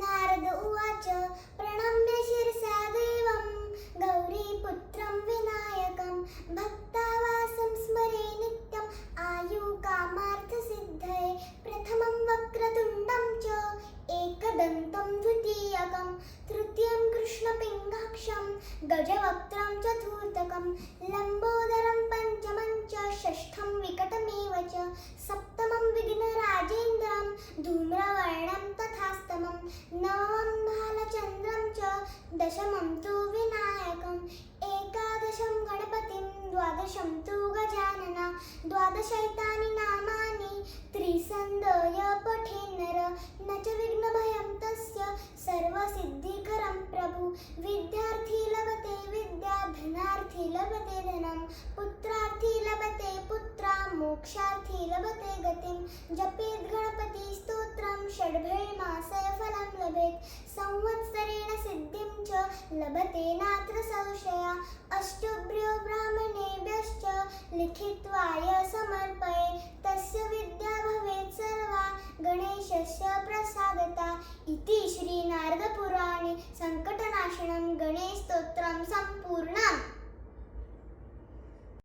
नारद उवाच प्रणम्य शिरसा देवं गौरीपुत्रं विनायकं भक्तावासं स्मरे नित्यम् आयुकामार्थसिद्धये प्रथमं वक्रतुण्डं च एकदन्तं द्वितीयकं तृतीयं कृष्णपिङ्गाक्षं गजवक्त्रं चतुर्थकं लम्बोदरं दशमं तु विनायकम् एकादशं गणपतिं द्वादशं तु गजानन द्वादशैतानि नामानि त्रिसन्धय पठेन्नर न च विघ्नभयं तस्य सर्वसिद्धिकरं प्रभु। विद्यार्थी लभते विद्या धनार्थी लभते धनं पुत्रार्थी लभते पुत्रा मोक्षार्थी लभते गतिं। जपेत् गणपति स्तोत्रं लभतेनात्र संशया अष्टभ्यो ब्राह्मणेभ्यश्च लिखित्वाय समर्पये तस्य विद्या भवेत् सर्वा गणेशस्य प्रसादता इति श्रीनारदपुराणे सङ्कटनाशनं गणेशस्तोत्रं सम्पूर्ण